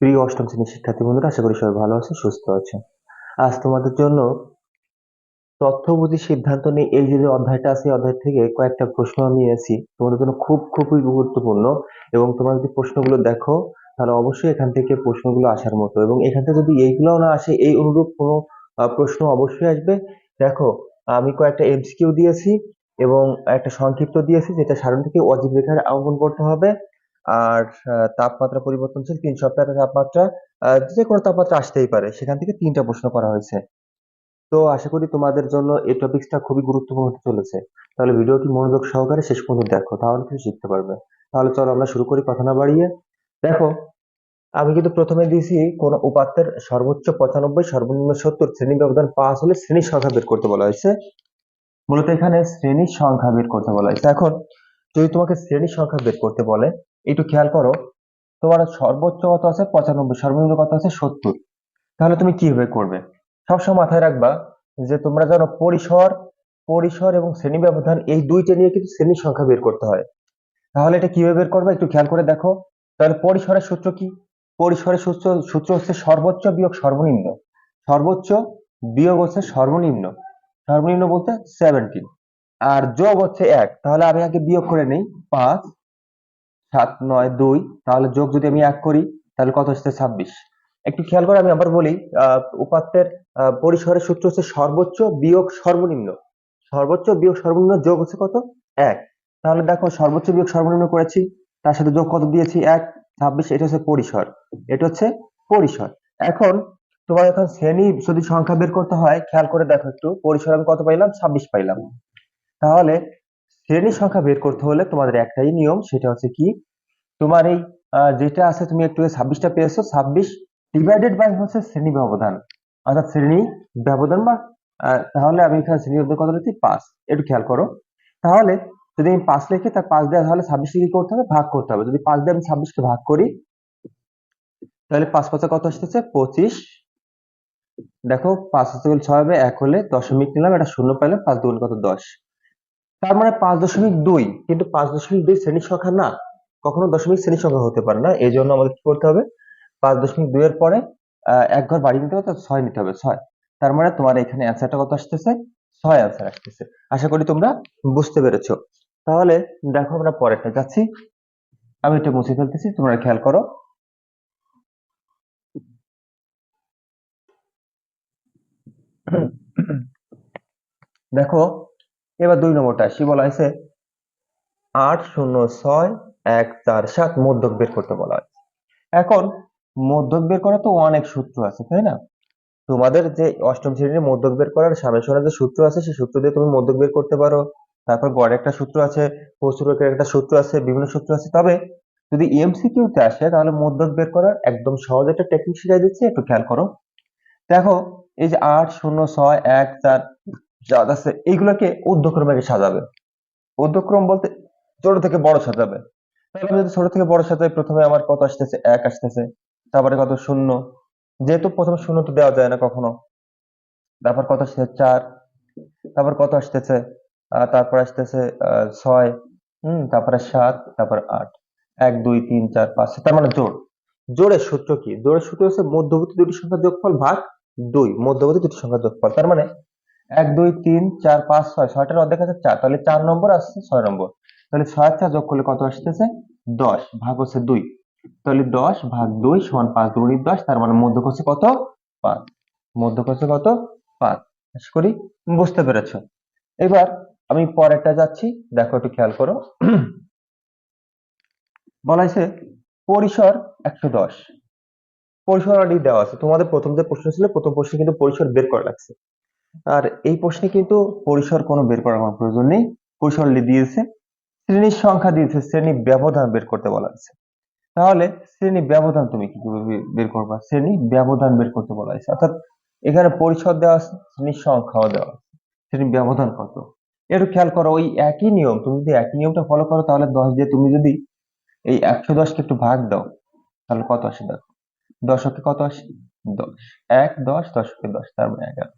প্রিয় অষ্টম শ্রেণির শিক্ষার্থী বন্ধুরা, আশা করি সবাই ভালো আছে সুস্থ আছে আজ তোমাদের জন্য তথ্য বুঝি সিদ্ধান্ত নিয়ে এই যে অধ্যায়টা আছে অধ্যায় থেকে কয়েকটা প্রশ্ন আমি নিয়েছি তোমাদের জন্য খুব, খুবই গুরুত্বপূর্ণ এবং তোমরা যদি প্রশ্নগুলো দেখো, তাহলে অবশ্যই এখান থেকে প্রশ্নগুলো আসার মতো। এবং এখান থেকে যদি এইগুলোও না আসে, এই অনুরূপ কোনো প্রশ্ন অবশ্যই আসবে। দেখো, আমি কয়েকটা এমসিকিউ দিয়েছি এবং একটা সংক্ষিপ্ত দিয়েছি, যেটা সাধারণ থেকে অজীব রেখার অঙ্কন করতে হবে। আর তাপমাত্রা পরিবর্তনশীল তিন সপ্তাহের তাপমাত্রা যে কোনো তাপমাত্রা আসতেই পারে। সেখান থেকে তিনটা প্রশ্ন করা হয়েছে। তো আশা করি তোমাদের জন্য এই টপিকসটা খুবই গুরুত্বপূর্ণ হতে চলেছে। তাহলে ভিডিওটি মনোযোগ সহকারে শেষ পর্যন্ত দেখো, তাহলে তুমি শিখতে পারবে। তাহলে চলো আমরা শুরু করি, কথা না বাড়িয়ে। দেখো, আমি কিন্তু প্রথমে দিয়েছি কোন উপাত্তের সর্বোচ্চ পঁচানব্বই, সর্বনিম্ন সত্তর, শ্রেণি ব্যবধান পাঁচ হলে শ্রেণির সংখ্যা বের করতে বলা হয়েছে। মূলত এখানে শ্রেণির সংখ্যা বের করতে বলা হয়েছে। এখন যদি তোমাকে শ্রেণির সংখ্যা বের করতে বলে একটু খেয়াল করো, তোমার সর্বোচ্চ কত আছে? পঁচানব্বই, সর্বনিম্ন কত আছে? সত্তর। তাহলে তুমি কীভাবে করবে? সবসময় মাথায় রাখবা যে তোমরা জানো পরিসর পরিসর এবং শ্রেণি ব্যবধান এই দুইটা নিয়ে কিন্তু শ্রেণির সংখ্যা বের করতে হয়। তাহলে এটা কীভাবে বের করবে? একটু খেয়াল করে দেখো। তাহলে পরিসরের সূত্র কি? পরিসরের সূত্র সূত্র হচ্ছে সর্বোচ্চ বিয়োগ সর্বনিম্ন। সর্বোচ্চ বিয়োগ হচ্ছে সর্বনিম্ন। সর্বনিম্ন বলতে সেভেন্টিন আর যোগ হচ্ছে এক। তাহলে আমি আগে বিয়োগ করে নেই, পাঁচ। সাত নয় দুই তাহলে যোগ যদি আমি এক করি তাহলে কত হচ্ছে ছাব্বিশ? একটু খেয়াল করে আমি আবার বলি আহ, উপাত্তের পরিসরের সূত্র হচ্ছে সর্বোচ্চ বিয়োগ সর্বনিম্ন। সর্বোচ্চ বিয়োগ সর্বনিম্ন যোগ হচ্ছে কত? এক। তাহলে দেখো সর্বোচ্চ বিয়োগ সর্বনিম্ন করেছি তার সাথে যোগ কত দিয়েছি? এক ছাব্বিশ এটা হচ্ছে পরিসর এটা হচ্ছে পরিসর। এখন তোমার এখন শ্রেণি যদি সংখ্যা বের করতে হয় খেয়াল করে দেখো একটু পরিসর আমি কত পাইলাম? ছাব্বিশ পাইলাম। তাহলে শ্রেণি সংখ্যা বের করতে হলে তোমাদের একটাই নিয়ম, সেটা হচ্ছে কি? তোমার এই যেটা আছে তুমি একটু ছাব্বিশটা পেয়েছ, ছাব্বিশ ডিভাইডেড বাই হচ্ছে শ্রেণি ব্যবধান। অর্থাৎ শ্রেণি ব্যবধান বা তাহলে আমি এখানে শ্রেণি ব্যবধান কত লিখছি? পাঁচ। একটু খেয়াল করো। তাহলে যদি আমি পাঁচ লিখি তার পাঁচ দেওয়া, তাহলে ছাব্বিশকে কি করতে হবে? ভাগ করতে হবে। যদি পাঁচ দিয়ে আমি ছাব্বিশকে ভাগ করি, তাহলে পাঁচ পাঁচে কত আসতেছে? পঁচিশ। দেখো, পাঁচ হচ্ছে ছয় হবে, এক হলে দশমিক নিলাম, এটা শূন্য পাইলাম পাঁচ দুগুণ কত? দশ। তার মানে পাঁচ দশমিক দুই, কিন্তু পাঁচ দশমিক দুই শ্রেণির সংখ্যা না। কখনো দশমিক শ্রেণির সংখ্যা হতে পারে না এই জন্য আমাদের কি করতে হবে? পাঁচ দশমিক দুই এর পরে এক ঘর বাড়ি নিতে হবে ছয় নিতে হবে, ছয়। তার মানে তোমার এখানে অ্যান্সারটা কত আসতেছে? ছয় অ্যান্সার আসতেছে। আশা করি তোমরা বুঝতে পেরেছ। তাহলে দেখো আমরা পরেরটা যাচ্ছি। আমি এটা মুছে ফেলতেছি, তোমরা খেয়াল করো। দেখো এবার দুই নম্বরটা আসি বলা হয়েছে আট শূন্য ছয় এক চার সাত মধ্যক বের করতে বলা হয়েছে। এখন মধ্যক বের করা তো অনেক সূত্র আছে, তাই না? তোমাদের যে অষ্টম শ্রেণির মধ্যক বের করার সামেশনের যে সূত্র আছে সেই সূত্র দিয়ে তুমি মধ্যক বের করতে পারো। তারপর গড়ে একটা সূত্র আছে প্রচুরকের একটা সূত্র আছে, বিভিন্ন সূত্র আছে। তবে যদি এমসিকিউ তে আসে, তাহলে মধ্যক বের করার একদম সহজ একটা টেকনিক শিখাই দিচ্ছি, একটু খেয়াল করো। দেখো, এই যে আট শূন্য ছয় এক চার যা আছে, এইগুলোকে ঊর্ধ্বক্রমে সাজাবে। ঊর্ধ্বক্রম বলতে ছোট থেকে বড় সাজাবে। তাহলে যদি ছোট থেকে বড় সাজাই, প্রথমে আমার কত আসতেছে? এক আসতেছে। তারপরে কত? শূন্য। যেহেতু প্রথমে শূন্য তো দেওয়া যায় না কখনো। তারপর কত আসছে চার। তারপর কত আসতেছে? তারপর আসতেছে ছয়। হম, তারপরে সাত, তারপর আট। এক, দুই, তিন, চার, পাঁচ তার মানে জোর জোড়ের সূত্র কি? জোড়ের সূত্র হচ্ছে মধ্যবর্তী দুটি সংখ্যার যোগফল ভাগ দুই। মধ্যবর্তী দুটি সংখ্যার যোগফল। তার মানে এক, দুই, তিন, চার, পাঁচ, ছয়। ছয়টার অর্ধেক আছে চার। তাহলে চার নম্বর আসছে ছয় নম্বর। তাহলে ছয় চার যোগ করলে কত আসতেছে? দশ ভাগ হচ্ছে দুই। তাহলে দশ ভাগ দুই সমান পাঁচ দুগুণি দশ, তার মানে মধ্যক হচ্ছে কত? পাঁচ। মধ্যক হচ্ছে কত? পাঁচ। আশা করি বুঝতে পেরেছ। এবার আমি পরেরটা যাচ্ছি। দেখো, একটু খেয়াল করো। বলা হয়েছে পরিসর একশো দশ। পরিসর অলরেডি দেওয়া আছে। তোমাদের প্রথম যে প্রশ্ন ছিল, প্রথম প্রশ্ন কিন্তু পরিসর বের করা লাগছে। আর এই প্রশ্নে কিন্তু পরিসর কোনো বের করার কোনো প্রয়োজন নেই। পরিসর দিয়েছে। শ্রেণির সংখ্যা দিয়েছে, শ্রেণি ব্যবধান বের করতে বলা হয়েছে। তাহলে শ্রেণি ব্যবধান তুমি কি করে বের করবা? শ্রেণি ব্যবধান বের করতে বলা হয়েছে। অর্থাৎ এখানে পরিসর দেওয়া আছে, শ্রেণির সংখ্যাও দেওয়া আছে। শ্রেণি ব্যবধান কত? একটু খেয়াল করো, ওই একই নিয়ম, তুমি যদি একই নিয়মটা ফলো করো, তাহলে দশ দিয়ে তুমি যদি এই একশো দশকে একটু ভাগ দাও, তাহলে কত আসে? দেখো দশকে কত আসে? দশ। এক, দশ, দশকে দশ, তার মানে এগারো।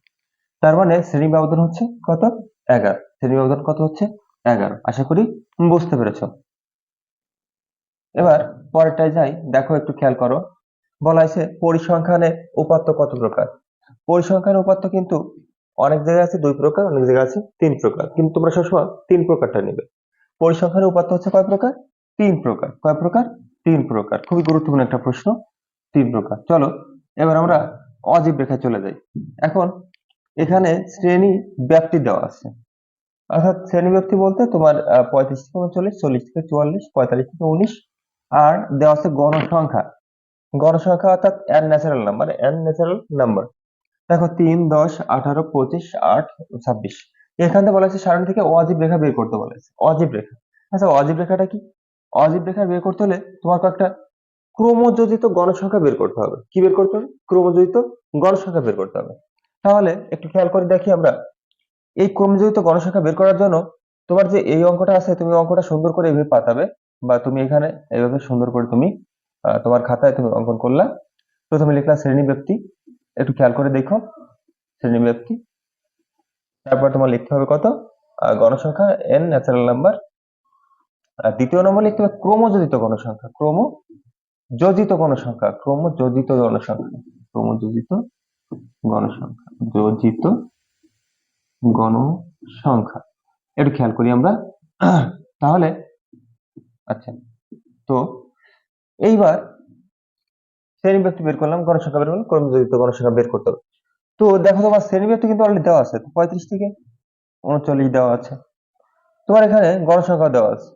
তার মানে শ্রেণি ব্যবধান হচ্ছে কত? এগারো। শ্রেণি ব্যবধান কত হচ্ছে? এগারো। আশা করি বুঝতে পেরেছ। এবার পরেরটায় যাই। দেখো একটু খেয়াল করো। বলা হয়েছে পরিসংখ্যানে উপাত্ত কত প্রকার? পরিসংখ্যান উপাত্ত কিন্তু অনেক জায়গায় আছে দুই প্রকার, অনেক জায়গায় আছে তিন প্রকার। কিন্তু তোমরা সবসময় তিন প্রকারটা নেবে। পরিসংখ্যানে উপাত্ত হচ্ছে কয় প্রকার? তিন প্রকার। কয় প্রকার? তিন প্রকার। খুবই গুরুত্বপূর্ণ একটা প্রশ্ন। তিন প্রকার। চলো, এবার আমরা অজীব রেখায় চলে যাই। এখন এখানে শ্রেণি ব্যাপ্তি দেওয়া আছে। অর্থাৎ শ্রেণি ব্যাপ্তি বলতে তোমার পঁয়ত্রিশ থেকে উনচল্লিশ, চল্লিশ থেকে চুয়াল্লিশ, পঁয়তাল্লিশ থেকে উনিশ, আর দেওয়া আছে গণসংখ্যা। গণসংখ্যা অর্থাৎ N natural number N natural number দেখো, তিন, দশ, আঠারো, পঁচিশ, আট, ছাব্বিশ। এখান থেকে বলা হয়েছে সারণী থেকে অজীব রেখা বের করতে বলা হয়েছে। অজীব রেখা। আচ্ছা অজীব রেখাটা কি? অজীব রেখা বের করতে হলে তোমার একটা ক্রমযোজিত গণসংখ্যা বের করতে হবে। কি বের করতে হবে? ক্রমযোজিত গণসংখ্যা বের করতে হবে। তাহলে একটু খেয়াল করে দেখি আমরা। এই ক্রমযোজিত গণসংখ্যা বের করার জন্য তোমার যে এই অঙ্কটা আছে, তুমি অঙ্কটা সুন্দর করে এইভাবে পাতাবে বা তুমি এখানে এইভাবে সুন্দর করে তুমি তোমার খাতায় তুমি অঙ্কন করলা। প্রথমে লিখলা শ্রেণি ব্যক্তি একটু খেয়াল করে দেখো। শ্রেণি ব্যক্তি তারপর তোমার লিখতে হবে কত? গণসংখ্যা এন ন্যাচারাল নাম্বার আর দ্বিতীয় নম্বর লিখতে হবে ক্রমযোজিত গণসংখ্যা। ক্রম যোজিত গণসংখ্যা, ক্রমযোজিত গণসংখ্যা ক্রমযোজিত গণসংখ্যা, যোজিত গণসংখ্যা। একটু খেয়াল করি আমরা। তাহলে আচ্ছা তো এইবার শ্রেণি ব্যক্তি বের করলাম, গণসংখ্যা বের করলাম গণসংখ্যা বের করতে হবে। তো দেখো তোমার কিন্তু অলরেডি দেওয়া আছে, পঁয়ত্রিশ থেকে উনচল্লিশ দেওয়া আছে। তোমার এখানে গণসংখ্যা দেওয়া আছে।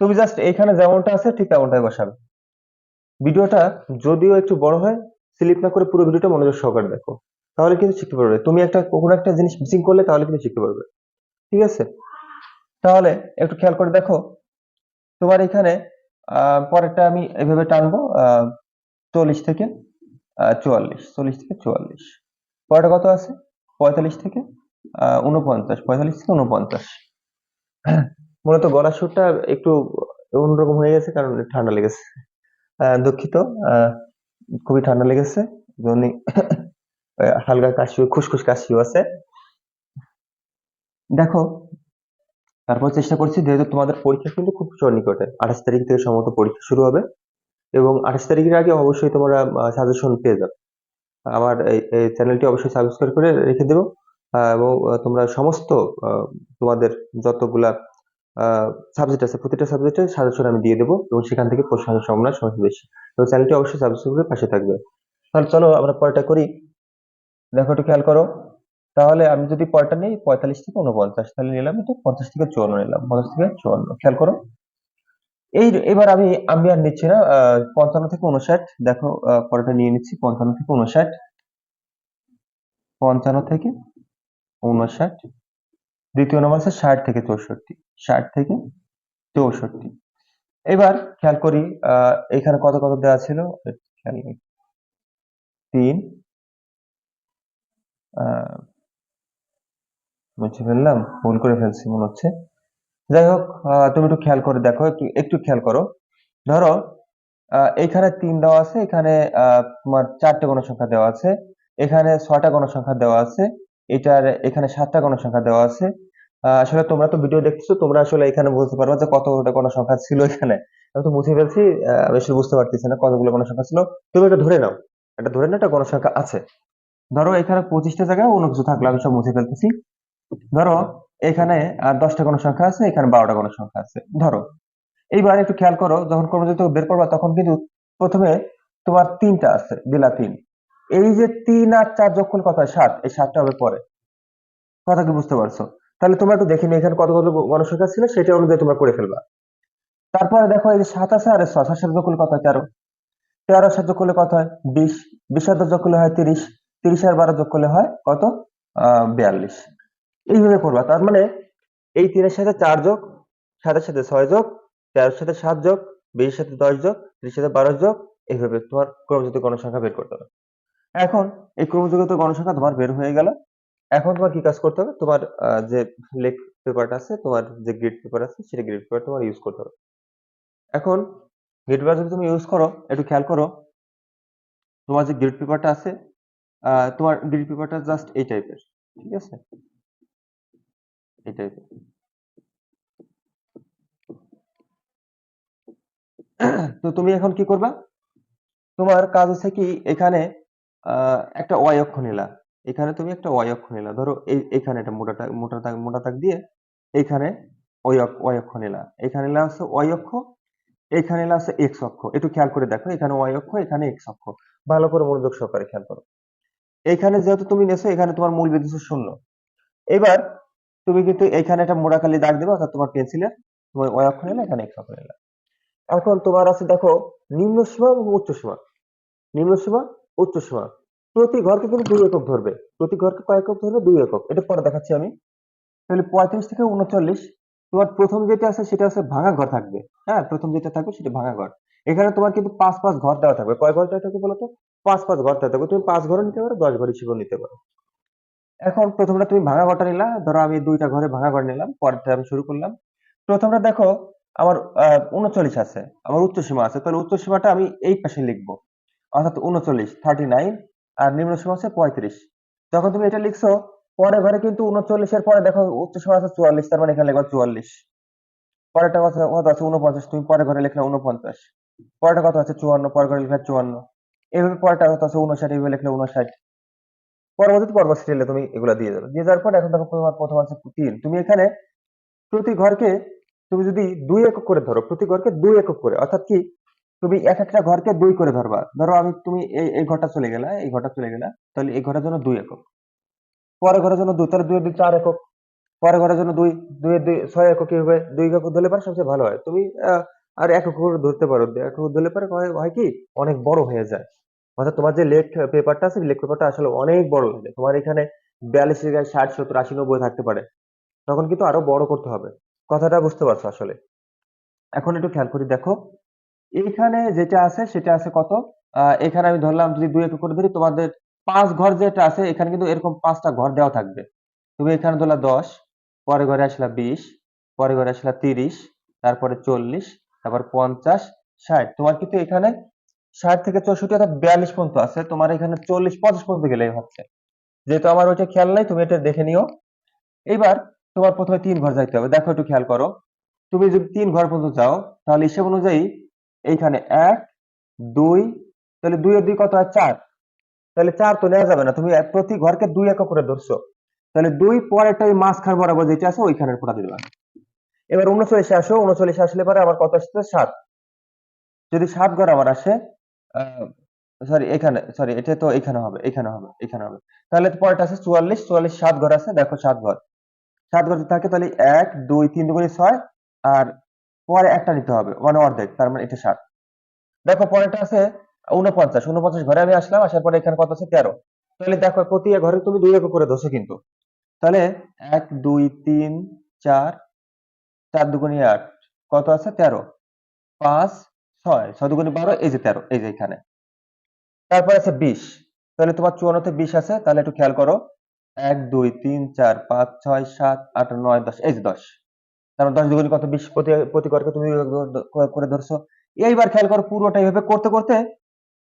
তুমি জাস্ট এখানে যেমনটা আছে, ঠিক তেমনটাই বসাবে। ভিডিওটা যদিও একটু বড় হয় স্লিপ না করে পুরো ভিডিওটা মনোযোগ সহকারে দেখো। তাহলে কিন্তু শিখতে পারবে। তুমি একটা কোনো একটা জিনিস মিসিং করলে তাহলে কিন্তু শিখতে পারবে। ঠিক আছে? তাহলে একটু খেয়াল করে দেখো। তোমার এখানে পরেরটা আমি এভাবে টানবো চল্লিশ থেকে চুয়াল্লিশ, চল্লিশ থেকে চুয়াল্লিশ। পরেরটা কত আছে? পঁয়তাল্লিশ থেকে উনপঞ্চাশ পঁয়তাল্লিশ থেকে উনপঞ্চাশ মূলত গলার সুরটা একটু অন্যরকম হয়ে গেছে, কারণ ঠান্ডা লেগেছে। দুঃখিত। খুবই ঠান্ডা লেগেছে হালকা কাশি খুসখুস কাশিও আছে। দেখো, তারপর চেষ্টা করছি, যেহেতু তোমাদের পরীক্ষা কিন্তু খুব নিকটে আঠাশ তারিখ থেকে সম্ভবত পরীক্ষা শুরু হবে, এবং আঠাশ তারিখের আগে অবশ্যই তোমরা সাজেশন পেয়ে যাবে। আমার এই চ্যানেলটি অবশ্যই সাবস্ক্রাইব করে রেখে দেবো এবং তোমরা সমস্ত তোমাদের যতগুলা সাবজেক্ট আছে, প্রতিটা সাবজেক্টের সাজেশন আমি দিয়ে দেবো এবং সেখান থেকে প্রশ্ন সম্ভাবনা সবচেয়ে বেশি। এবং চ্যানেলটি অবশ্যই সাবস্ক্রাইব করে পাশে থাকবে। তাহলে চলো আমরা পরেরটা করি। দেখো একটু খেয়াল করো। তাহলে আমি যদি পরেরটা নিই, পঁয়তাল্লিশ থেকে উনপঞ্চাশ তাহলে নিলাম এটা পঞ্চাশ থেকে চুয়ান্ন নিলাম, পঞ্চাশ থেকে চুয়ান্ন। খেয়াল করো। এই এবার আমি আমি আর নিচ্ছি না পঞ্চান্ন থেকে উনষাট দেখো পরেরটা নিয়ে নিচ্ছি, পঞ্চান্ন থেকে উনষাট পঞ্চান্ন থেকে উনষাট দ্বিতীয় নম্বর আছে ষাট থেকে চৌষট্টি, ষাট থেকে চৌষট্টি। এবার খেয়াল করি এখানে কত কত দেওয়া ছিল? খেয়াল নেই তিন মুছে ফেললাম, ভুল করে ফেলছি মনে হচ্ছে। যাই হোক তুমি একটু খেয়াল করে দেখো, একটু একটু খেয়াল করো। ধরো এখানে তিন দেওয়া আছে, এখানে তোমার চারটে গণসংখ্যা দেওয়া আছে, এখানে ছয়টা গণসংখ্যা দেওয়া আছে, এটার, এখানে সাতটা গণসংখ্যা দেওয়া আছে আসলে তোমরা তো ভিডিও দেখতেছো, তোমরা আসলে এখানে বলতে পারবে যে কতটা গণসংখ্যা ছিল এখানে। আমি তো মুছে ফেলছি আমি আসলে বুঝতে পারতেছি না কতগুলো সংখ্যা ছিল। তুমি এটা ধরে নাও, এটা ধরে নাও একটা গণসংখ্যা আছে। ধরো এখানে পঁচিশটা জায়গায় অন্য কিছু থাকলে, আমি সব মুছে ফেলতেছি। ধরো এখানে আর দশটা গণসংখ্যা আছে, এখানে বারোটা গণসংখ্যা আছে। ধরো, এইবার একটু খেয়াল করো, যখন কর্মযোগ্য বের করবা, তখন কিন্তু প্রথমে তোমার তিনটা আছে দিলা তিন। এই যে তিন আর চার যোগ কথা সাত, এই সাতটা হবে পরে। কথা কি বুঝতে পারছ? তাহলে তোমরা একটু দেখে নিও এখানে কত কত গণসংখ্যা ছিল, সেটা অনুযায়ী তোমরা করে ফেলবা। তারপরে দেখো এই যে সাত আছে, আর ছয় ছয় যোগ করলে কত হয়? তেরো। তেরো সাথে যোগ করলে কত হয়? বিশ। বিশ সাথে যোগ করলে হয় তিরিশ। তিরিশ আর বারো যোগ করলে হয় কত? বিয়াল্লিশ। এইভাবে করবা। তার মানে এই তিনের সাথে চার যোগ, সাতের সাথে ছয় যোগ তেরোর সাথে সাত যোগ বিশের সাথে দশ যোগ ত্রিশের সাথে বারো যোগ, এইভাবে তোমার ক্রমযুক্ত গণসংখ্যা বের করতে হবে। এখন এই ক্রমযুক্ত গণসংখ্যা তোমার বের হয়ে গেল। এখন তোমার কি কাজ করতে হবে? তোমার যে লেখ পেপারটা আছে, তোমার যে গ্রিড পেপার আছে, সেটা গ্রিড পেপার তোমার ইউজ করতে হবে। এখন গ্রিড পেপার যদি তুমি ইউজ করো, একটু খেয়াল করো, তোমার যে গ্রিড পেপারটা আছে তোমার গ্রিড পেপারটা জাস্ট এই টাইপের ঠিক আছে? এই টাইপের তো তুমি এখন কি করবা? তোমার কাজ হচ্ছে কি, এখানে একটা ওয়াই অক্ষ নিলা। এখানে তুমি একটা ওয়াই অক্ষ নিলা। ধরো এই, এখানে একটা মোটা দাগ মোটা দাগ মোটা দাগ দিয়ে এখানে ওই ওয়াই অক্ষ নিলা। এখানে নিলা হচ্ছে ওয়াই অক্ষ, এখানে নিলা হচ্ছে এক্স অক্ষ। একটু খেয়াল করে দেখো, এখানে ওয়াই অক্ষ, এখানে এক্স অক্ষ। ভালো করে মনোযোগ সহকারে খেয়াল করো। এখানে যেহেতু তুমি নেছো এখানে তোমার মূল বিন্দু শূন্য। এবার তুমি কিন্তু এখানে একটা মোড়া কালি দাগ দেবে, অর্থাৎ তোমার পেন্সিলের তোমার ওয়াই অক্ষ নিলে, এখানে এক্স অক্ষ নিলা। এখন তোমার আছে দেখো, নিম্ন সীমা এবং উচ্চ সীমা। নিম্ন সীমা, উচ্চ সীমা। প্রতি ঘরকে কিন্তু দুই একক ধরবে। প্রতি ঘরকে কয় একক ধরবে? দুই একক। এটা পরে দেখাচ্ছি আমি। তাহলে পঁয়ত্রিশ থেকে উনচল্লিশ। তোমার প্রথম যেটা আছে, সেটা হচ্ছে ভাঙা ঘর থাকবে। হ্যাঁ প্রথম যেটা থাকবে, সেটা ভাঙা ঘর। এখানে তোমার কিন্তু পাঁচ পাঁচ ঘর দেওয়া থাকবে। কয় ঘর দেওয়া থাকবে বলতো পাঁচ পাঁচ ঘর দেওয়া থাকবে। তুমি পাঁচ ঘরও নিতে পারো, দশ ঘর হিসেবেও নিতে পারো। এখন প্রথমটা তুমি ভাঙা ঘরটা নিলা। ধরো আমি দুইটা ঘরে ভাঙা ঘর নিলাম, পরেরটা আমি শুরু করলাম। প্রথমটা দেখো, আমার উনচল্লিশ আছে। আমার উচ্চ সীমা আছে। তাহলে উচ্চ সীমাটা আমি এই পাশে লিখব। অর্থাৎ উনচল্লিশ থার্টি নাইন আর নিম্ন সীমা হচ্ছে পঁয়ত্রিশ। যখন তুমি এটা লিখছো পরে ঘরে কিন্তু উনচল্লিশের পরে দেখো উচ্চ সীমা আছে চুয়াল্লিশ, তার মানে এখানে লিখবা চুয়াল্লিশ। পরেরটা কথা কত আছে উনপঞ্চাশ, তুমি পরে ঘরে লিখলে উনপঞ্চাশ। পরেরটা কত আছে চুয়ান্ন, পরের ঘরে লিখলে চুয়ান্ন। এইভাবে পরেরটা কত আছে উনষাট এইভাবে লিখলে উনষাট। পরবর্তী পর্ব সিরিয়ালে তুমি এগুলা দিয়ে দেবে দিয়ে যাওয়ার পর এখন দেখো তোমার প্রথম আছে তিন। তুমি এখানে প্রতি ঘরকে, তুমি যদি দুই একক করে ধরো, প্রতি ঘরকে দুই একক করে, অর্থাৎ কি? তুমি এক একটা ঘরকে দুই করে ধরবা। ধরো আমি, তুমি এই এই ঘরটা চলে গেলা, এই ঘরটা চলে গেলা, তাহলে এই ঘরের জন্য দুই একক। পরের ঘরের জন্য দুই, তাহলে দুই দুই চার একক। পরের ঘরের জন্য দুই দুই দুই ছয় একক কি হবে দুই একক ধরলে পারে সবচেয়ে ভালো হয়। তুমি আর এক একক ধরতে পারো। এক একক ধরলে পারে হয় হয় কি? অনেক বড় হয়ে যায়। অর্থাৎ তোমার যে লেখ পেপারটা আছে, লেখ পেপারটা আসলে অনেক বড় লাগে তোমার এখানে বিয়াল্লিশ থেকে ষাট, সত্তর, আশি, নব্বই থাকতে পারে। তখন কিন্তু আরও বড় করতে হবে। কথাটা বুঝতে পারছ আসলে? এখন একটু খেয়াল করে দেখো। এখানে যেটা আছে, সেটা আছে কত? এখানে আমি ধরলাম যদি দুই একক করে ধরি, তোমাদের পাঁচ ঘর যেটা আছে, এখানে কিন্তু এরকম পাঁচটা ঘর দেওয়া থাকবে। তুমি এখানে ধরলা দশ পরে ঘরে আসলা বিশ পরে ঘরে আসলা তিরিশ, তারপরে চল্লিশ, তারপর পঞ্চাশ, ষাট। তোমার কিন্তু এখানে ষাট থেকে চৌষট্টি অর্থাৎ বিয়াল্লিশ পর্যন্ত আছে। তোমার এখানে চল্লিশ, পঞ্চাশ পর্যন্ত গেলেই হচ্ছে। যেহেতু আমার ওইটা খেয়াল নাই, তুমি এটা দেখে নিও। এবার তোমার প্রথমে তিন ঘর যাইতে হবে। দেখো একটু খেয়াল করো। তুমি যদি তিন ঘর পর্যন্ত যাও, তাহলে হিসেব অনুযায়ী এইখানে এক, দুই, তাহলে দুই দুই কত হয়? চার। তাহলে চার তো নেওয়া যাবে না, তুমি প্রতি ঘরকে দুই একক করে ধরছো। তাহলে দুই পরেরটা ওই মাঝখান বরাবর যেটা আছে ওইখানের ফোটা দিলাম এবার উনচল্লিশে আসো, উনচল্লিশে আসলে পরে আমার কত আসছে? সাত। যদি সাত ঘর আমার আসে সরি এখানে সরি এটা তো এখানে হবে এখানে হবে এখানে হবে। তাহলে পরেরটা আছে চুয়াল্লিশ চুয়াল্লিশ সাত ঘর আছে, দেখো সাত ঘর। সাত ঘর থাকে তাহলে এক, দুই, তিন দুগুণে ছয়, আর পরে একটা নিতে হবে মানে অর্ধেক, তার মানে এটা সাত। দেখো পরেরটা আছে উনপঞ্চাশ উনপঞ্চাশ ঘরে আমি আসলাম, আসার পরে এখানে কত আছে? তেরো। তাহলে দেখো প্রতি ঘরে তুমি দুই একক করে ধরছো কিন্তু। তাহলে এক, দুই, তিন, চার চার দুগুণে আট, কত আছে? তেরো। পাঁচ, ছয় ছয় দুগুণে বারো, এই যে তেরো, এই যে এখানে। তারপর আছে বিশ। তাহলে তোমার চুয়ান্নতে বিশ আছে, তাহলে একটু খেয়াল করো। এক, দুই, তিন, চার, পাঁচ, ছয়, সাত, আট, নয়, দশ, এই যে দশ। তারপর দশ দুগুণে কত, বিশ প্রতি ঘরকে তুমি করে- ধরছো। এইবার খেয়াল করো পুরোটা এইভাবে করতে করতে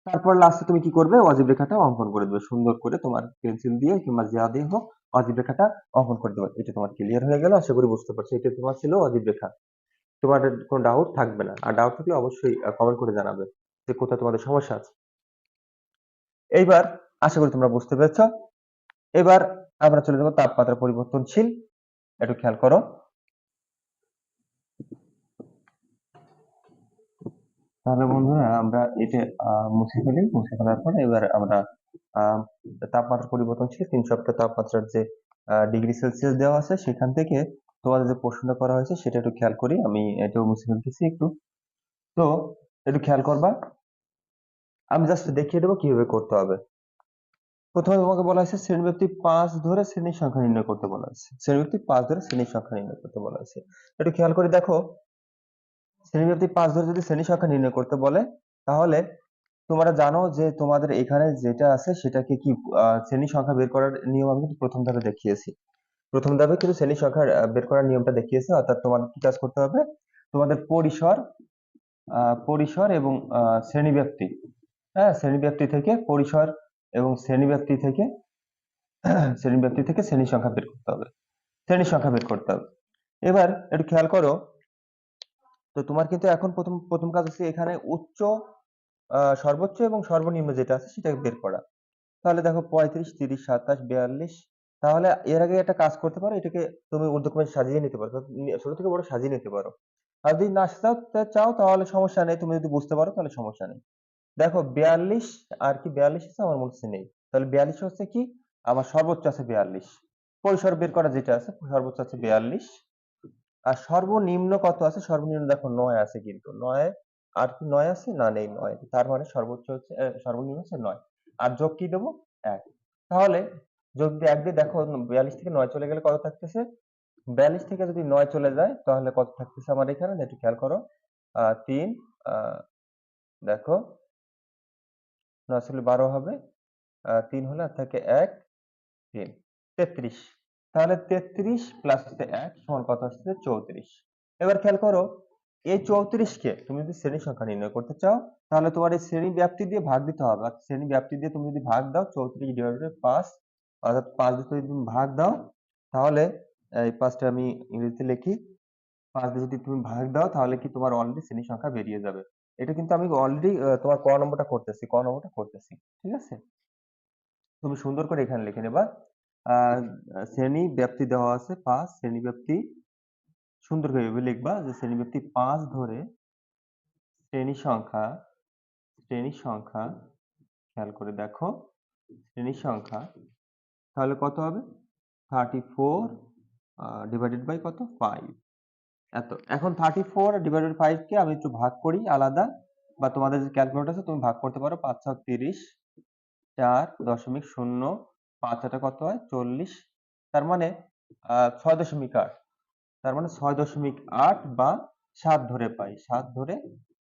তারপর লাস্টে তুমি কি করবে? অজীব রেখাটা অঙ্কন করে দেবে। সুন্দর করে তোমার পেন্সিল দিয়ে কিংবা যা দিয়ে হোক অজীব রেখাটা অঙ্কন করে দেবে। এটা তোমার ক্লিয়ার হয়ে গেল। আশা করি বুঝতে পারছ। এটা তোমার ছিল অজীব রেখা। তোমার কোনো ডাউট থাকবে না। আর ডাউট থাকলে অবশ্যই কমেন্ট করে জানাবে যে কোথায় তোমাদের সমস্যা আছে। এইবার আশা করি তোমরা বুঝতে পেরেছ। এবার আমরা চলে যাব তাপমাত্রা পরিবর্তনশীল। একটু খেয়াল করো। তাহলে বন্ধুরা আমরা এটা মুছে ফেলি, মুছে ফেলার পরে এবার আমরা তাপমাত্রা পরিবর্তনশীল তিন সপ্তাহ তাপমাত্রার যে ডিগ্রি সেলসিয়াস দেওয়া আছে সেখান থেকে তোমাদের যে প্রশ্নটা করা হয়েছে সেটা একটু খেয়াল করি, আমি এটাও মুছে ফেলতেছি একটু। তো একটু খেয়াল করবা। আমি জাস্ট দেখিয়ে দেবো কীভাবে করতে হবে। প্রথমে তোমাকে বলা হয়েছে শ্রেণীব্যক্তি পাঁচ ধরে শ্রেণির সংখ্যা নির্ণয় করতে বলা হয়েছে। শ্রেণীব্যক্তি পাঁচ ধরে শ্রেণির সংখ্যা নির্ণয় করতে বলা হয়েছে। একটু খেয়াল করে দেখো শ্রেণীব্যক্তি পাঁচ ধরে যদি শ্রেণি সংখ্যা নির্ণয় করতে বলে তাহলে তোমরা জানো যে তোমাদের এখানে যেটা আছে সেটাকে কি শ্রেণি সংখ্যা বের করার নিয়ম আমি কিন্তু প্রথম ধাপে দেখিয়েছি। প্রথম ধাপে কিন্তু শ্রেণি সংখ্যা বের করার নিয়মটা দেখিয়েছি অর্থাৎ তোমাদের কি কাজ করতে হবে? তোমাদের পরিসর পরিসর এবং আহ, শ্রেণীব্যক্তি হ্যাঁ শ্রেণীব্যক্তি থেকে পরিসর এবং শ্রেণীব্যক্তি থেকে শ্রেণীব্যক্তি থেকে শ্রেণি সংখ্যা বের করতে হবে। শ্রেণি সংখ্যা বের করতে হবে। এবার একটু খেয়াল করো তো তোমার কিন্তু এখন প্রথম প্রথম কাজ হচ্ছে এখানে উচ্চ সর্বোচ্চ এবং সর্বনিম্ন যেটা আছে সেটাকে বের করা। তাহলে দেখো পঁয়ত্রিশ, তিরিশ, সাতাশ, বিয়াল্লিশ, তাহলে এর আগে একটা কাজ করতে পারো, এটাকে তুমি ঊর্ধ্বক্রমে সাজিয়ে নিতে পারো ছোট থেকে বড় সাজিয়ে নিতে পারো। আর যদি না সাজাতে চাও, তাহলে সমস্যা নেই, তুমি যদি বুঝতে পারো, তাহলে সমস্যা নেই। দেখো বিয়াল্লিশ, আর কি বিয়াল্লিশ আছে, আমার মনে নেই। তাহলে বিয়াল্লিশ হচ্ছে কি? আমার সর্বোচ্চ আছে বিয়াল্লিশ। পরিসর বের করা যেটা আছে, সর্বোচ্চ আছে বিয়াল্লিশ। আর সর্বনিম্ন কত আছে? সর্বনিম্ন দেখো নয় আছে কিন্তু। নয় আর কি নয় আছে? না, নেই নয়। তার মানে সর্বোচ্চ হচ্ছে সর্বনিম্ন হচ্ছে নয়। আর যোগ কি দেবো? এক। তাহলে যোগ দিয়ে এক দিয়ে দেখো, বিয়াল্লিশ থেকে নয় চলে গেলে কত থাকতেছে? বিয়াল্লিশ থেকে যদি নয় চলে যায়, তাহলে কত থাকতেছে আমার এখানে? একটু খেয়াল করো। আহ তিন আহ দেখো, নয় আসলে বারো হবে। আহ তিন হলে আর থাকে এক, তিন, তেত্রিশ। তাহলে তেত্রিশ প্লাস এক, সমান কত আসছে? চৌত্রিশ। এবার খেয়াল করো, এই চৌত্রিশকে তুমি যদি শ্রেণি সংখ্যা নির্ণয় করতে চাও, তাহলে তোমার এই শ্রেণি ব্যাপ্তি দিয়ে ভাগ দিতে হবে। আর শ্রেণি ব্যাপ্তি দিয়ে তুমি যদি ভাগ দাও, চৌত্রিশ ডিভাইডেড পাঁচ, অর্থাৎ পাঁচ দিয়ে তুমি ভাগ দাও, তাহলে এই পাঁচটা আমি ইংরেজিতে লিখি, পাঁচ দিয়ে যদি তুমি ভাগ দাও, তাহলে কি তোমার অলরেডি শ্রেণি সংখ্যা বেরিয়ে যাবে। এটা কিন্তু আমি অলরেডি তোমার ক নম্বরটা করতেছি, ক নম্বরটা করতেছি, ঠিক আছে? তুমি সুন্দর করে এখানে লিখে নেবা। শ্রেণি ব্যাপ্তি দেওয়া আছে, পাঁচ, শ্রেণি ব্যাপ্তি সুন্দর করে লিখবা যে শ্রেণি ব্যাপ্তি পাঁচ ধরে শ্রেণি সংখ্যা শ্রেণি সংখ্যা, খেয়াল করে দেখো, শ্রেণি সংখ্যা, তাহলে কত হবে? থার্টি ফোর ডিভাইডেড বাই কত? ফাইভ এত, এখন থার্টি ফোর ডিভাইডেড ফাইভকে আমি একটু ভাগ করি, আলাদা, বা তোমাদের যে ক্যালকুলেটর আছে, তুমি ভাগ করতে পারো, পাঁচ ছক তিরিশ, চার, দশমিক শূন্য পাঁচ আটা কত হয়? চল্লিশ। তার মানে ছয় দশমিক আট। তার মানে ছয় দশমিক আট বা সাত ধরে পাই, সাত ধরে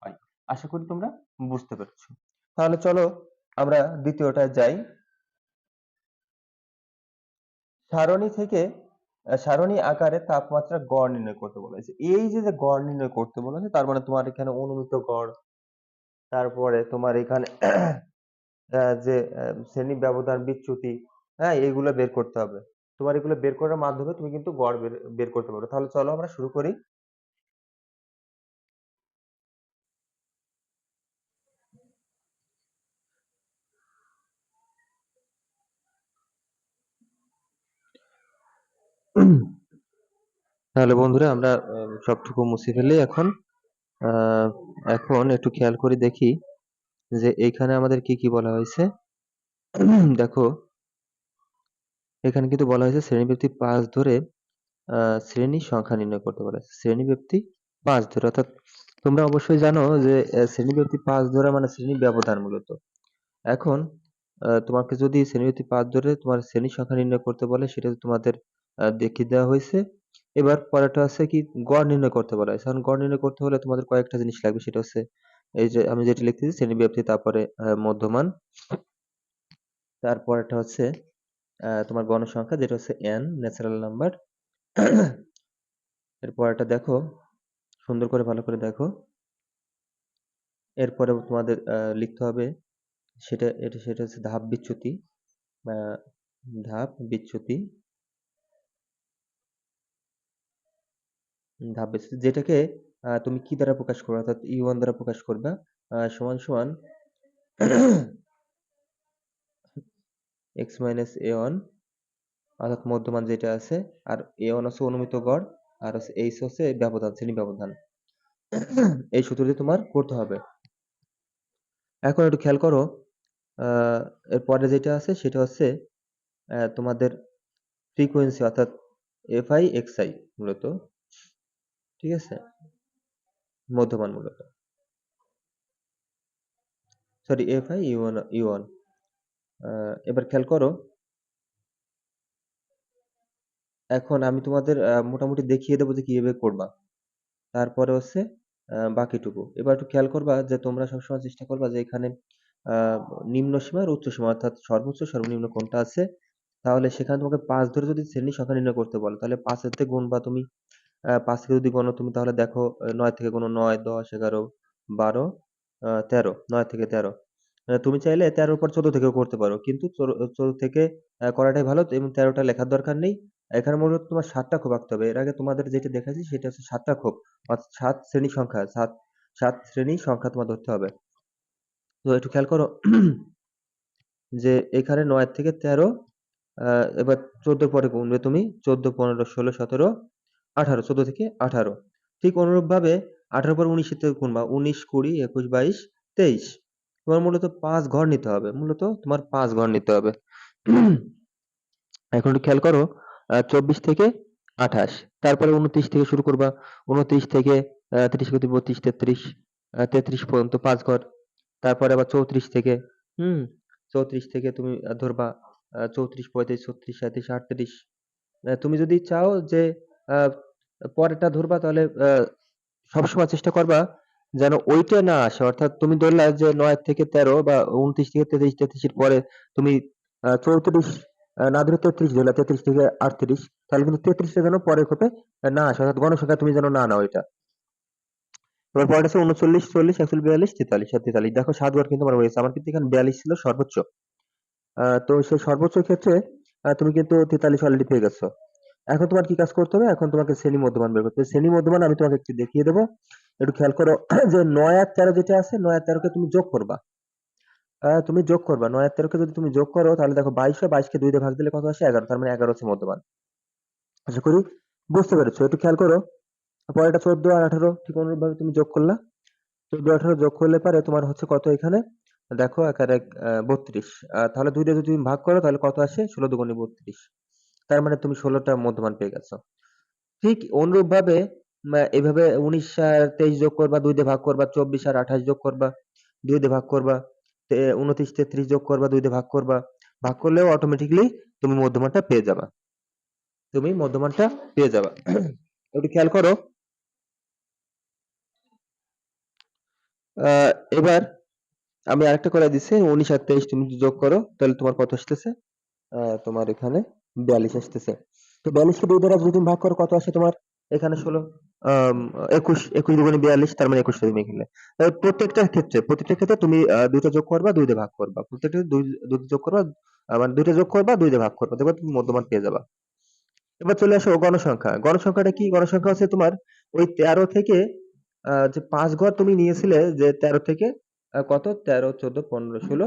পাই। আশা করি তোমরা বুঝতে পেরেছ। তাহলে চলো আমরা দ্বিতীয়টায় যাই। সারণী থেকে সারণী আকারে তাপমাত্রা গড় নির্ণয় করতে বলা হয়েছে। এই যে যে গড় নির্ণয় করতে বলা হয়েছে, তার মানে তোমার এখানে অনুমিত গড়, তারপরে তোমার এখানে যে শ্রেণি ব্যবধান বিচ্যুতি হ্যাঁ এইগুলো বের করতে হবে। তোমার এগুলো বের করার মাধ্যমে তুমি কিন্তু গড় বের বের করতে পারো তাহলে চলো আমরা শুরু করি। তাহলে বন্ধুরা আমরা সবটুকু মুছে ফেলি এখন। আহ, এখন একটু খেয়াল করে দেখি যে এইখানে আমাদের কি কি বলা হয়েছে। দেখো এখানে কিন্তু বলা হয়েছে শ্রেণীব্যক্তি পাঁচ ধরে শ্রেণি সংখ্যা নির্ণয় করতে বলা হয়েছে শ্রেণীব্যক্তি পাঁচ ধরে, অর্থাৎ তোমরা অবশ্যই জানো যে শ্রেণীব্যক্তি পাঁচ ধরে মানে শ্রেণি ব্যবধান মূলত। এখন তোমাকে যদি শ্রেণীব্যক্তি পাঁচ ধরে তোমার শ্রেণি সংখ্যা নির্ণয় করতে বলে, সেটা তোমাদের দেখিয়ে দেওয়া হয়েছে। এবার পরেরটা আছে কি, গড় নির্ণয় করতে বলা হয়েছে। এখন গড় নির্ণয় করতে হলে তোমাদের কয়েকটা জিনিস লাগবে, সেটা হচ্ছে এই যে আমি যেটা লিখতেছি, শ্রেণি ব্যাপ্তি তারপরে মধ্যমান। তারপরেরটা হচ্ছে তোমার গণসংখ্যা, যেটা হচ্ছে এন ন্যাচারাল নাম্বার এরপরেরটা দেখো, সুন্দর করে ভালো করে দেখো। এরপরে তোমাদের লিখতে হবে সেটা, এটা, সেটা হচ্ছে ধাপ বিচ্যুতি ধাপ বিচ্যুতি। ধাপ বিচ্যুতি, যেটাকে তুমি কি দ্বারা প্রকাশ করবে, অর্থাৎ ইউ ওয়ান দ্বারা প্রকাশ করবে সমান সমান এক্স মাইনাস এ ওয়ান অর্থাৎ মধ্যমান যেটা আছে, আর এ ওয়ান হচ্ছে অনুমিত গড়, আর হচ্ছে এইচ হচ্ছে ব্যবধান, শ্রেণি ব্যবধান। এই সূত্র দিয়ে তোমার করতে হবে। এখন একটু খেয়াল করো এরপরে যেটা আছে সেটা হচ্ছে তোমাদের ফ্রিকোয়েন্সি অর্থাৎ এফ আই এক্স আই মূলত, ঠিক আছে? মধ্যমান মূলত। Sorry F I U U one এবার খেয়াল করো। এখন আমি তোমাদের মোটামুটি দেখিয়ে দেবো যে কীভাবে করবা। তারপরে হচ্ছে বাকিটুকু। এবার একটু খেয়াল করবা যে তোমরা সবসময় চেষ্টা করবা যে এখানে নিম্ন সীমা আর উচ্চ সীমা অর্থাৎ সর্বোচ্চ সর্বনিম্ন কোনটা আছে তাহলে সেখানে তোমাকে পাঁচ ধরে যদি শ্রেণি সংখ্যা নির্ণয় করতে বলে তাহলে পাঁচের থেকে গুণবা তুমি আহ, পাঁচ থেকে যদি গণো তুমি তাহলে দেখো নয় থেকে গুণো নয় দশ এগারো বারো তেরো নয় থেকে তেরো। তুমি চাইলে তেরোর পর চোদ্দ থেকেও করতে পারো। কিন্তু চোদ্দ থেকে করাটাই ভালো এবং তেরোটা লেখার দরকার নেই। এখানে মূলত তোমার সাতটা খোপ আঁকতে হবে। এর আগে তোমাদের যেটা দেখাচ্ছি সেটা হচ্ছে সাতটা খোপ। অর্থাৎ সাত শ্রেণি সংখ্যা, সাত সাত শ্রেণি সংখ্যা তোমার ধরতে হবে। তো একটু খেয়াল করো যে এখানে নয় থেকে তেরো এবার চোদ্দ পরে গুনবে তুমি, চোদ্দ, পনেরো, ষোলো, সতেরো, আঠারো, চোদ্দ থেকে আঠারো। ঠিক অনুরূপ ভাবে আঠারো পর উনিশ থেকে গুনবা, উনিশ, কুড়ি, একুশ, বাইশ, তেইশ। তোমার মূলত পাঁচ ঘর নিতে হবে, মূলত তোমার পাঁচ ঘর নিতে হবে। এখন একটু খেয়াল করো চব্বিশ থেকে আঠাশ, তারপরে উনত্রিশ থেকে শুরু করবা, উনত্রিশ থেকে তিরিশ একত্রিশ বত্রিশ, তেত্রিশ তেত্রিশ পর্যন্ত পাঁচ ঘর, তারপরে আবার চৌত্রিশ থেকে, হুম, চৌত্রিশ থেকে তুমি ধরবা চৌত্রিশ, পঁয়ত্রিশ, ছত্রিশ সাঁত্রিশ আটত্রিশ তুমি যদি চাও যে পরেরটা ধরবা তাহলে সবসময় চেষ্টা করবা যেন ওইটা না আসে। অর্থাৎ তুমি ধরলা যে নয় থেকে তেরো বা উনত্রিশ থেকে তেত্রিশ, তেত্রিশের পরে তুমি চৌত্রিশ না ধরে তেত্রিশ ধরলা, তেত্রিশ থেকে আটত্রিশ, তাহলে কিন্তু তেত্রিশটা যেন পরের খোপে না আসে। অর্থাৎ গণসংখ্যা তুমি যেন না নাও এটা। এবার পরের আছে উনচল্লিশ, চল্লিশ, একচল্লিশ, বিয়াল্লিশ, তেতাল্লিশ আর তেতাল্লিশ। দেখো সাত বার কিন্তু আমার হয়েছে আমার কিন্তু এখানে বিয়াল্লিশ ছিল সর্বোচ্চ। তো সেই সর্বোচ্চ ক্ষেত্রে তুমি কিন্তু তেতাল্লিশ অলরেডি পেয়ে গেছো। এখন তোমার কি কাজ করতে হবে? এখন তোমাকে শ্রেণি মধ্যমান বের করতে শ্রেণি মধ্যমান আমি তোমাকে একটু দেখিয়ে দেবো। একটু খেয়াল করো যে নয় আর তেরো যেটা আছে নয় আর তেরোকে তুমি যোগ করবা। তুমি যোগ করবা। নয় আর তেরোকে যদি তুমি যোগ করো তাহলে দেখো বাইশ বাইশকে দুই দিয়ে ভাগ দিলে কত আসে? এগারো। তার মানে এগারো হচ্ছে মধ্যমান। আশা করি বুঝতে পেরেছ। একটু খেয়াল করো পরেরটা চোদ্দ আর আঠারো ঠিক অনুরূপ ভাবে তুমি যোগ করলা। চোদ্দ আঠারো যোগ করলে পারে তোমার হচ্ছে কত এখানে? দেখো এক আর এক বত্রিশ তাহলে দুইটা যদি তুমি ভাগ করো তাহলে কত আসে? ষোলো দুগুণে বত্রিশ। তার মানে তুমি ষোলোটা মধ্যমান পেয়ে গেছো। ঠিক অনুরূপ ভাবে উম, এভাবে উনিশ আর তেইশ যোগ করবা, দুই দিয়ে ভাগ করবা, চব্বিশ আর আঠাশ যোগ করবা, দুই দিয়ে ভাগ করবা উনত্রিশ, তেত্রিশ যোগ করবা, দুই দিয়ে ভাগ করবা, ভাগ করলেও অটোমেটিকলি তুমি মধ্যমানটা পেয়ে যাবা। তুমি মধ্যমানটা পেয়ে যাবা। একটু খেয়াল করো। এবার আমি আরেকটা করে দিচ্ছি উনিশ আর তেইশ তুমি যোগ করো, তাহলে তোমার কত আসতেছে? তোমার এখানে বিয়াল্লিশ আসতেছে। তো বিয়াল্লিশকে দুই দ্বারা যদি তুমি ভাগ করো, কত আসে তোমার? এখানে ষোলো। একুশ একুশ বিয়াল্লিশ তার মানে একুশ তুমি আহ, প্রত্যেকটা ক্ষেত্রে প্রত্যেকটা ক্ষেত্রে তুমি দুইটা যোগ করবা দুই দিয়ে ভাগ করবা। প্রত্যেকটা দুই দুইটা যোগ করবা মানে দুইটা যোগ করবা দুই দিয়ে ভাগ করবা। দেখবা তুমি মধ্যমান পেয়ে যাবা। এবার চলে আসো গণসংখ্যা। গণসংখ্যাটা কি? গণসংখ্যা হচ্ছে তোমার ওই তেরো থেকে যে পাঁচ ঘর তুমি নিয়েছিলে যে তেরো থেকে কত? তেরো চোদ্দ পনেরো ষোলো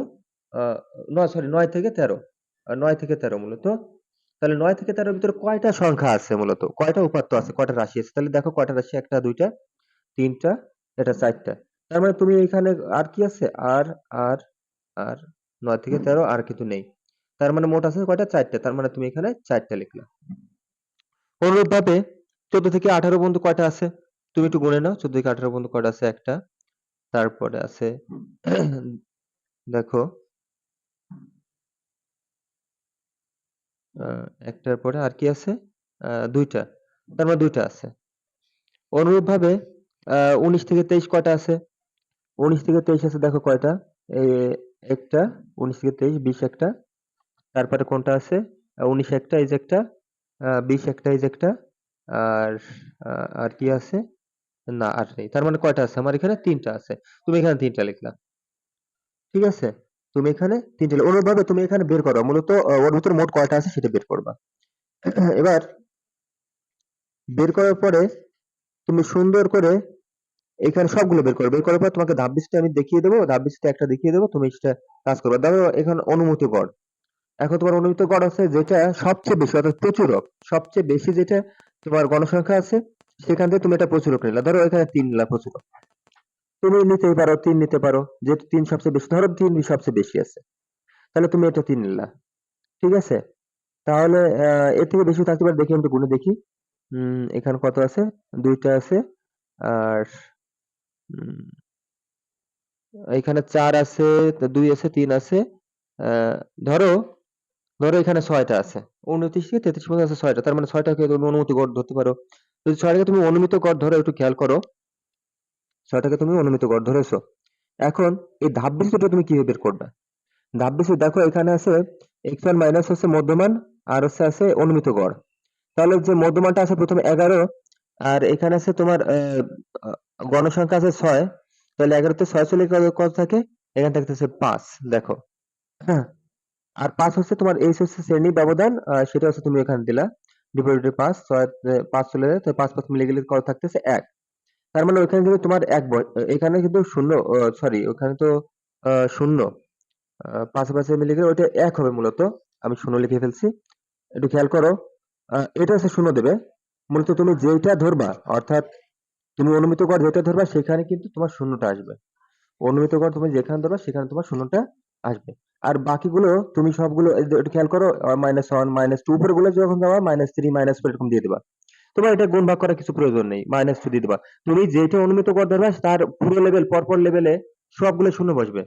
নয় সরি নয় থেকে তেরো। নয় থেকে তেরো মূলত। তাহলে নয় থেকে তেরোর ভিতরে কয়টা সংখ্যা আছে মূলত? কয়টা উপাত্ত আছে? কয়টা রাশি আছে? তাহলে দেখো কয়টা রাশি? একটা, দুইটা, তিনটা, এটা চারটা। তার মানে তুমি এখানে আর কি আছে? আর আর আর। নয় থেকে তেরো, আর কিছু নেই। তার মানে মোট আছে কয়টা? চারটা। তার মানে তুমি এখানে চারটা লিখলা। অনুরূপভাবে চোদ্দ থেকে আঠারো পর্যন্ত কয়টা আছে? তুমি একটু গুনে নাও। চোদ্দ থেকে আঠারো পর্যন্ত কয়টা আছে? একটা। তারপরে আছে, দেখো আহ, একটার পরে আর কি আছে? দুইটা। তার মানে দুইটা আছে। অনুরূপভাবে উনিশ থেকে তেইশ কয়টা আছে? উনিশ থেকে তেইশ আছে, দেখো কয়টা? একটা, উনিশ থেকে তেইশ, বিশ একটা। তারপরে কোনটা আছে? উনিশ একটা, এই যে একটা। বিশ একটা, এই যে একটা। আর আর কি আছে? না, আর নেই। তার মানে কয়টা আছে? আমার এখানে তিনটা আছে। তুমি এখানে তিনটা লিখলা। ঠিক আছে? তুমি এখানে তিনটা। অনুরূপভাবে তুমি এখানে বের করো। মূলত ওর ভিতরে মোট কয়টা আছে সেটা বের করবা। এবার বের করার পরে তুমি সুন্দর করে এখানে সবগুলো বের করবে বের করার পর তোমাকে ধাপ বিশিষ্ট আমি দেখিয়ে দেবো। ধাপ বিশিষ্ট একটা দেখিয়ে দেবো। তুমি সেটা কাজ করবে। ধরো এখানে অনুমতি গড়। এখন তোমার অনুমিত গড় আছে যেটা সবচেয়ে বেশি, অর্থাৎ প্রচুরক। সবচেয়ে বেশি যেটা তোমার গণসংখ্যা আছে, সেখান থেকে তুমি এটা প্রচুরক নিলা। ধরো এখানে তিন নিলা প্রচুরক। তুমি নিতেই পারো, তিন নিতে পারো। যেহেতু তিন সবচেয়ে বেশি, ধরো তিন সবচেয়ে বেশি আছে। তাহলে তুমি এটা তিন নিলা। ঠিক আছে? তাহলে এর থেকে বেশি থাকতে পারে, দেখি, আমি গুণে দেখি। এখানে কত আছে? দুইটা আছে। আর এখানে চার আছে দুই আছে, তিন আছে। ধরো ধরো এখানে ছয়টা আছে। উনত্রিশ থেকে তেত্রিশ পর্যন্ত আছে ছয়টা। তার মানে ছয়টাকে তুমি অনুমিত গড় ধরতে পারো। যদি ছয়টাকে তুমি অনুমিত গড় ধরো একটু খেয়াল করো। ছয়টাকে তুমি অনুমিত গড় ধরেছো। এখন এই ধাপ বিশিষ্টটা তুমি কীভাবে বের করবে? ধাপ বিশিষ্ট দেখো, এখানে আছে এক্স ওয়ান মাইনাস হচ্ছে মধ্যমান আর হচ্ছে আছে অনুমিত গড়। তাহলে যে মধ্যমানটা আছে প্রথমে এগারো, আর এখানে আছে তোমার গণসংখ্যা আছে ছয়। তাহলে এগারোতে ছয় চলে কত থাকে? এখানে থাকতেছে পাঁচ, দেখো। হ্যাঁ আর পাঁচ হচ্ছে তোমার এই হচ্ছে শ্রেণি ব্যবধান সেটা হচ্ছে তুমি এখানে দিলা। ডিপোজিটে পাঁচ, ছয়, পাঁচ চলে যায় তো পাঁচ পাঁচ মিলে গেলে কত থাকতেছে? এক। তার মানে ওইখানে কিন্তু তোমার এক এখানে কিন্তু শূন্য সরি ওখানে তো শূন্য। পাশে পাশে মিলে গেলে ওইটা এক হবে মূলত। আমি শূন্য লিখে ফেলছি। একটু খেয়াল করো। এটা হচ্ছে শূন্য দেবে। মূলত তুমি যেটা ধরবা, অর্থাৎ তুমি অনুমিত গড় যেটা ধরবা, সেখানে কিন্তু তোমার শূন্যটা আসবে। অনুমিত গড় তুমি যেখানে ধরবা, সেখানে তোমার শূন্যটা আসবে। আর বাকিগুলো, তুমি সবগুলো, একটু খেয়াল করো মাইনাস ওয়ান মাইনাস টু উপরে গুলো যখন যাবা মাইনাস থ্রি মাইনাস ফোর এরকম দিয়ে দিবা। তোমার এটা গুণ ভাগ করার কিছু প্রয়োজন নেই মাইনাস টু দিয়ে দিবা। তুমি যেটা অনুমিত গড় ধরবা তার পুরো লেভেল পরপর লেভেলে সবগুলো শূন্য বসবে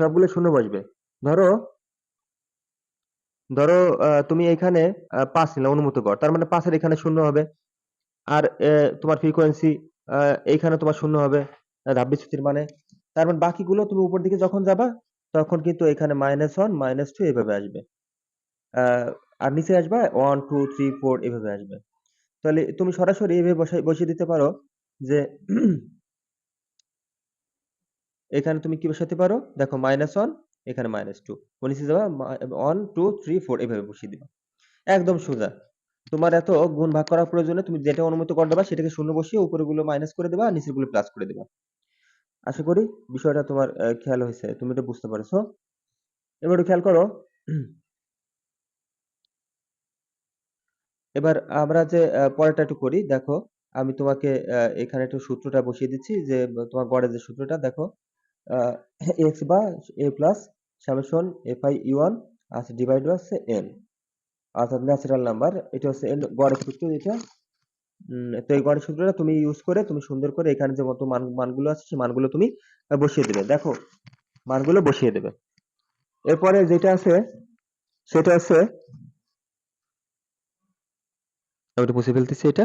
সবগুলো শূন্য বসবে। ধরো ধরো তুমি এখানে পাঁচ নিলে অনুমিত গড় তার মানে পাঁচের এখানে শূন্য হবে আর তোমার ফ্রিকোয়েন্সি এইখানে তোমার শূন্য হবে আহ, ধাপ মানে। তার মানে বাকিগুলো তুমি উপর দিকে যখন যাবা তখন কিন্তু এখানে মাইনাস ওয়ান মাইনাস টু এভাবে আসবে। আর নিচে আসবে ওয়ান টু থ্রি ফোর এভাবে আসবে। তাহলে তুমি সরাসরি এভাবে বসাই, বসিয়ে দিতে পারো যে এখানে তুমি কি বসাতে পারো? দেখো মাইনাস ওয়ান এখানে মাইনাস টু নিচে যাবা? ওয়ান টু থ্রি ফোর এভাবে বসিয়ে দিবা। একদম সোজা। তোমার এত গুণ ভাগ করার প্রয়োজনে তুমি যেটা অনুমতি করে দেবা সেটাকে শূন্য বসিয়ে উপরে গুলো মাইনাস করে দেবা আর নিচেরগুলো প্লাস করে দেবা। আশা করি বিষয়টা তোমার খেয়াল হয়েছে। তুমি এটা বুঝতে পারছ। এবার খেয়াল করো এবার আমরা যে পরেরটা একটু করি। দেখো, আমি তোমাকে এখানে একটু সূত্রটা বসিয়ে দিচ্ছি যে, তোমার গড়ের যে সূত্রটা, দেখো এক্স বা A plus summation I U one আছে ডিভাইড হচ্ছে এন অর্থাৎ ন্যাচারাল নাম্বার এটা হচ্ছে এন গড়ের সূত্র, এটা তো এই গড়ের সূত্রটা তুমি ইউজ করে, তুমি সুন্দর করে এখানে যে মতো মান, মানগুলো আছে, সেই মানগুলো তুমি বসিয়ে দেবে। দেখো, মানগুলো বসিয়ে দেবে। এরপরে যেটা আছে, সেটা আছে একটু মুছে ফেলতেছি এটা।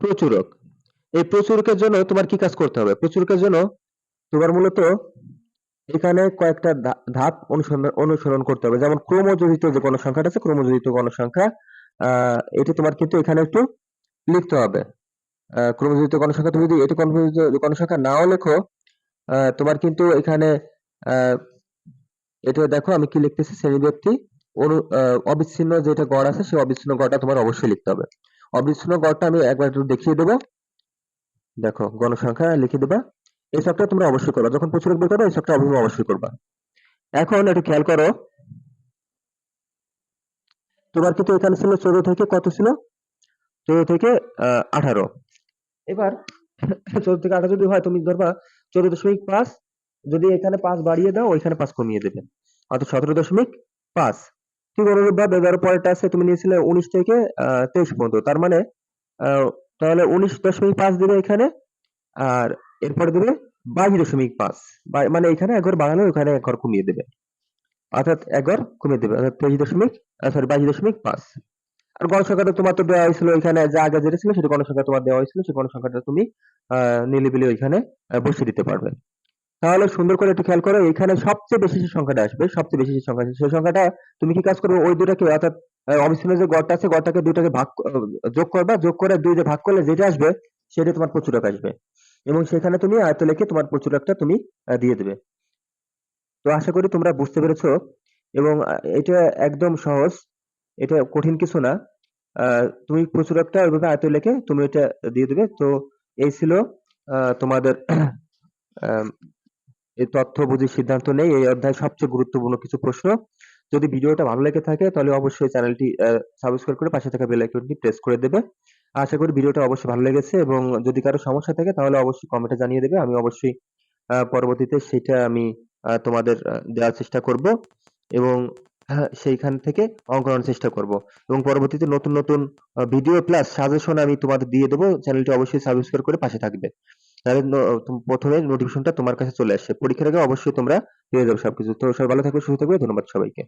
প্রচুরক। এই প্রচুরকের জন্য তোমার কি কাজ করতে হবে? প্রচুরকের জন্য তোমার মূলত এখানে কয়েকটা ধাপ অনুসরণ অনুসরণ করতে হবে। যেমন ক্রমযোজিত যে গণসংখ্যাটা আছে ক্রমযোজিত গণসংখ্যা আহ এটা তোমার কিন্তু এখানে একটু লিখতে হবে। আহ, ক্রমযোজিত গণসংখ্যা তুমি যদি এটা ক্রমযোজিত গণসংখ্যা নাও লেখো তোমার কিন্তু এখানে এটা দেখো আমি কি লিখতেছি শ্রেণি ব্যক্তি অনু অবিচ্ছিন্ন যেটা গড় আছে, সেই অবিচ্ছিন্ন গড়টা তোমার অবশ্যই লিখতে হবে। অবিচ্ছিন্ন গড়টা আমি একবার একটু দেখিয়ে দেবো। দেখো, গণসংখ্যা লিখে দেবা। এই সবটা তোমরা অবশ্যই করবা। যখন প্রচুর বের করবে, এই সবটা অবশ্যই করবা। এখন একটু খেয়াল করো। তোমার কিন্তু এখানে ছিল চোদ্দ থেকে কত ছিল? চোদ্দ থেকে আঠারো। এবার চোদ্দ থেকে আঠারো যদি হয়, তুমি ধরবা চোদ্দ দশমিক পাঁচ। যদি এখানে পাঁচ বাড়িয়ে দাও, ওইখানে পাঁচ কমিয়ে দেবে। অর্থাৎ সতেরো দশমিক পাঁচ। অনুরূপভাবে ধরো পরেরটা আছে তুমি নিয়েছিলে উনিশ থেকে তেইশ পর্যন্ত। তার মানে তাহলে উনিশ দশমিক পাঁচ দেবে এখানে, আর এরপরে দেবে বাইশ দশমিক পাঁচ। মানে এখানে এক ঘর বাড়ালে ওখানে এক ঘর কমিয়ে দেবে। অর্থাৎ এক ঘর কমিয়ে দেবে, অর্থাৎ তেইশ দশমিক সরি বাইশ দশমিক পাঁচ। আর গণসংখ্যাটা তোমার তো দেওয়া হয়েছিল এখানে যা আগে যেটা ছিল, সেটা গণসংখ্যা তোমার দেওয়া হয়েছিল সেই গণসংখ্যাটা তুমি নিলিবিলি ওইখানে বসিয়ে দিতে পারবে। তাহলে সুন্দর করে একটু খেয়াল করো, এখানে সবচেয়ে বেশি যে সংখ্যাটা আসবে, সবচেয়ে বেশি যে সংখ্যা আসবে, সেই সংখ্যাটা তুমি কি কাজ করবে, ওই দুটাকে, অর্থাৎ অবিচ্ছিন্ন যে গড়টা আছে, গড়টাকে দুটাকে ভাগ যোগ করবা, যোগ করে দুই যে ভাগ করলে যেটা আসবে, সেটা তোমার প্রচুরক আসবে। এবং সেখানে তুমি আয়ত লিখে তোমার প্রচুরকটা তুমি দিয়ে দেবে। তো আশা করি তোমরা বুঝতে পেরেছ, এবং এটা একদম সহজ, এটা কঠিন কিছু না। তুমি প্রচুরকটা ওইভাবে আয়ত লিখে তুমি এটা দিয়ে দেবে। তো এই ছিল তোমাদের এই তথ্য বুঝে সিদ্ধান্ত নেই এই অধ্যায় সবচেয়ে গুরুত্বপূর্ণ কিছু প্রশ্ন। যদি ভিডিওটা ভালো লেগে থাকে তাহলে অবশ্যই চ্যানেলটি সাবস্ক্রাইব করে পাশে থাকা বেল আইকনটি প্রেস করে দেবে। আশা করি ভিডিওটা অবশ্যই ভালো লেগেছে এবং যদি কারও সমস্যা থাকে তাহলে অবশ্যই কমেন্টে জানিয়ে দেবে। আমি অবশ্যই পরবর্তীতে সেটা আমি তোমাদের দেওয়ার চেষ্টা করব এবং হ্যাঁ, সেইখান থেকে অঙ্ক চেষ্টা করব। এবং পরবর্তীতে নতুন নতুন ভিডিও প্লাস সাজেশন আমি তোমাদের দিয়ে দেবো। চ্যানেলটি অবশ্যই সাবস্ক্রাইব করে পাশে থাকবে। তাহলে প্রথমে নোটিফিকেশনটা তোমার কাছে চলে আসছে। পরীক্ষার আগে অবশ্যই তোমরা পেয়ে যাবে সবকিছু। তো সবাই ভালো থাকবে, সুস্থ থাকবে, ধন্যবাদ সবাইকে।